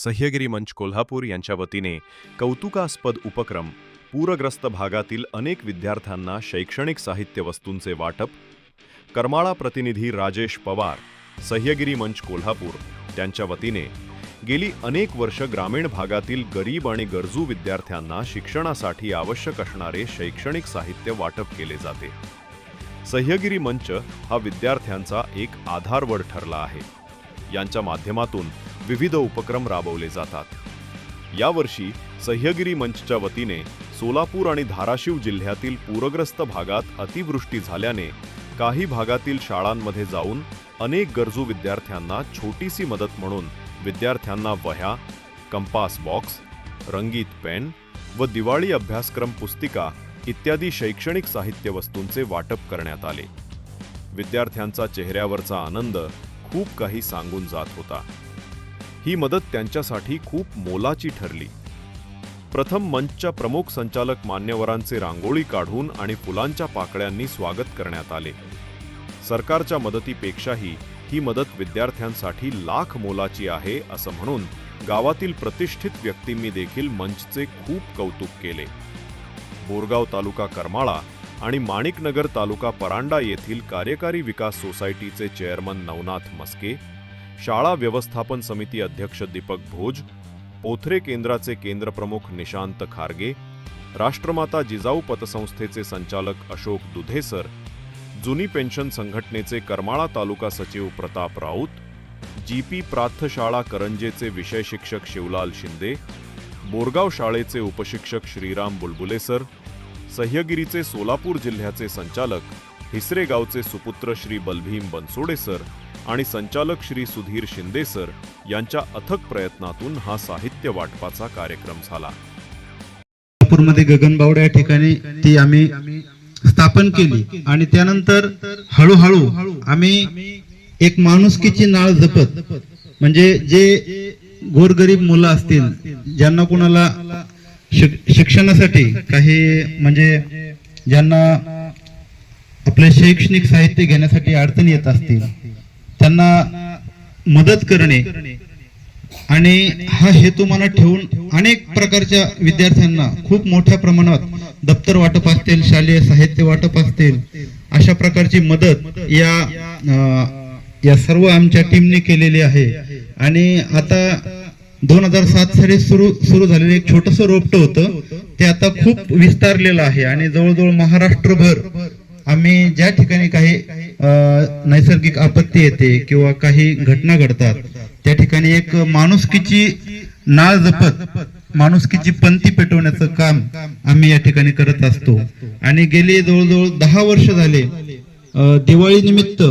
सह्यगिरी मंच कोल्हापूर यांच्या वतीने कौतुकास्पद उपक्रम पूरग्रस्त भागातील अनेक विद्यार्थ्यांना शैक्षणिक साहित्य वस्तूंचे वाटप करमाळा प्रतिनिधी राजेश पवार सह्यगिरी मंच कोल्हापूर त्यांच्या वतीने गेली अनेक वर्ष ग्रामीण भागातील गरीब आणि गरजू विद्यार्थ्यांना शिक्षणासाठी आवश्यक असणारे शैक्षणिक साहित्य वाटप केले जाते. सह्यगिरी मंच हा विद्यार्थ्यांचा एक आधारवड ठरला आहे. यांच्या माध्यमातून विविध उपक्रम राबवले जातात. यावर्षी सह्यगिरी मंचच्या वतीने सोलापूर आणि धाराशिव जिल्ह्यातील पूरग्रस्त भागात अतिवृष्टी झाल्याने काही भागातील शाळांमध्ये जाऊन अनेक गरजू विद्यार्थ्यांना छोटीशी मदत म्हणून विद्यार्थ्यांना वह्या कंपास बॉक्स रंगीत पेन व दिवाळी अभ्यासक्रम पुस्तिका इत्यादी शैक्षणिक साहित्य वस्तूंचे वाटप करण्यात आले. विद्यार्थ्यांचा चेहऱ्यावरचा आनंद खूप काही सांगून जात होता. ही मदत त्यांच्यासाठी खूप मोलाची ठरली. प्रथम मंचच्या प्रमुख संचालक मान्यवरांचे रांगोळी काढून आणि फुलांच्या पाकळ्यांनी स्वागत करण्यात आले. सरकारच्या मदतीपेक्षाही ही मदत विद्यार्थ्यांसाठी लाख मोलाची आहे असं म्हणून गावातील प्रतिष्ठित व्यक्तींनी देखील मंचचे खूप कौतुक केले. बोरगाव तालुका करमाळा आणि माणिकनगर तालुका परांडा येथील कार्यकारी विकास सोसायटीचे चेअरमन नवनाथ मस्के शाळा व्यवस्थापन समिती अध्यक्ष दीपक भोज पोथरे केंद्राचे केंद्रप्रमुख निशांत खारगे राष्ट्रमाता जिजाऊ पतसंस्थेचे संचालक अशोक दुधेसर जुनी पेन्शन संघटनेचे करमाळा तालुका सचिव प्रताप राऊत जी पी प्राथशाळा करंजेचे विषय शिक्षक शिवलाल शिंदे बोरगाव शाळेचे उपशिक्षक श्रीराम बुलबुले सर सह्यगिरीचे सोलापूर जिल्ह्याचे संचालक हिसरेगावचे सुपुत्र श्री बलभीम बनसोडे सर आणि संचालक श्री सुधीर शिंदे सर यांच्या अथक प्रयत्नातून हा साहित्य वाटपाचा कार्यक्रम झाला. मध्ये गगनबावड या ठिकाणी ती आम्ही स्थापन केली. आणि त्यानंतर हळूहळू आम्ही एक माणुसकीची नाळ जपत म्हणजे जे गोरगरीब मुलं असतील ज्यांना कोणाला शिक्षणासाठी काही म्हणजे ज्यांना आपले शैक्षणिक साहित्य घेण्यासाठी अडचणी येत असतील त्यांना मदत करणे. आणि हा हेतू मला ठेवून अनेक प्रकारच्या विद्यार्थ्यांना खूप मोठ्या प्रमाणात दप्तर वाटप असतील शालेय साहित्य वाटप असतील अशा प्रकारची मदत या या सर्व आमच्या टीमने केलेली आहे. आणि आता दोन हजार सात साली सुरू सुरू झालेलं एक छोटस रोपट होतं. ते आता खूप विस्तारलेलं आहे. आणि जवळजवळ महाराष्ट्रभर आम्ही ज्या ठिकाणी काही नैसर्गिक आपत्ती येते किंवा काही घटना घडतात. त्या ठिकाणी एक माणुसकीची नाळ जपत माणुसकीची पंथी पेटवण्याचं काम आम्ही या ठिकाणी करत असतो. आणि गेले जवळजवळ दहा वर्ष झाले दिवाळी निमित्त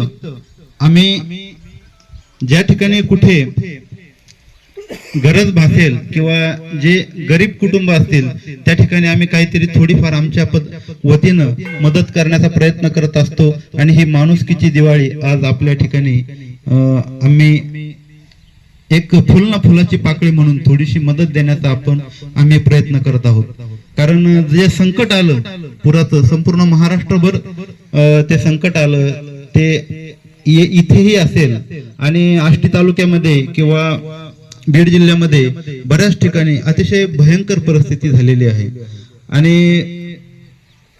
आम्ही ज्या ठिकाणी कुठे गरज भासेल किंवा जे गरीब कुटुंब असतील त्या ठिकाणी आम्ही काहीतरी थोडीफार आमच्या वतीनं मदत करण्याचा प्रयत्न करत असतो. आणि ही माणुसकीची दिवाळी आज आपल्या ठिकाणी आम्ही एक फुल ना फुलाची पाकळी म्हणून थोडीशी मदत देण्याचा आपण आम्ही प्रयत्न करत आहोत. कारण जे संकट आलं पुराचं संपूर्ण महाराष्ट्रभर ते संकट आलं ते इथेही असेल. आणि आष्टी तालुक्यामध्ये किंवा बीड जिल्ह्यामध्ये बऱ्याच ठिकाणी अतिशय भयंकर परिस्थिती झालेली आहे. आणि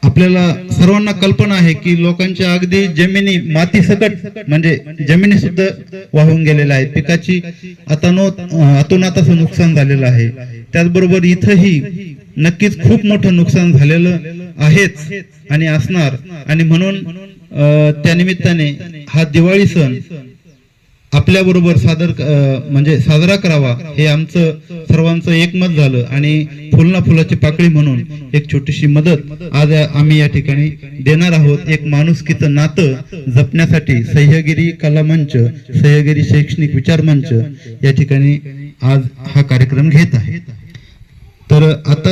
आपल्याला सर्वांना कल्पना आहे की लोकांच्या अगदी जमिनी माती सकट म्हणजे जमिनी सुद्धा वाहून गेलेल्या आहेत. पिकाची अतनो अतोनात असं नुकसान झालेलं आहे. त्याचबरोबर इथंही नक्कीच खूप मोठं नुकसान झालेलं आहेच आणि असणार. आणि म्हणून त्यानिमित्ताने त्या निमित्ताने हा दिवाळी सण आपल्या बरोबर सादर म्हणजे साजरा करावा हे आमचं सर्वांचं एकमत झालं आणि फुलना फुलाची पाकळी म्हणून एक छोटीशी मदत आज आम्ही या ठिकाणी देणार आहोत. एक माणुसकीचं नातं जपण्यासाठी सह्यगिरी कला मंच सह्यगिरी शैक्षणिक विचार मंच या ठिकाणी आज हा कार्यक्रम घेत आहे. तर आता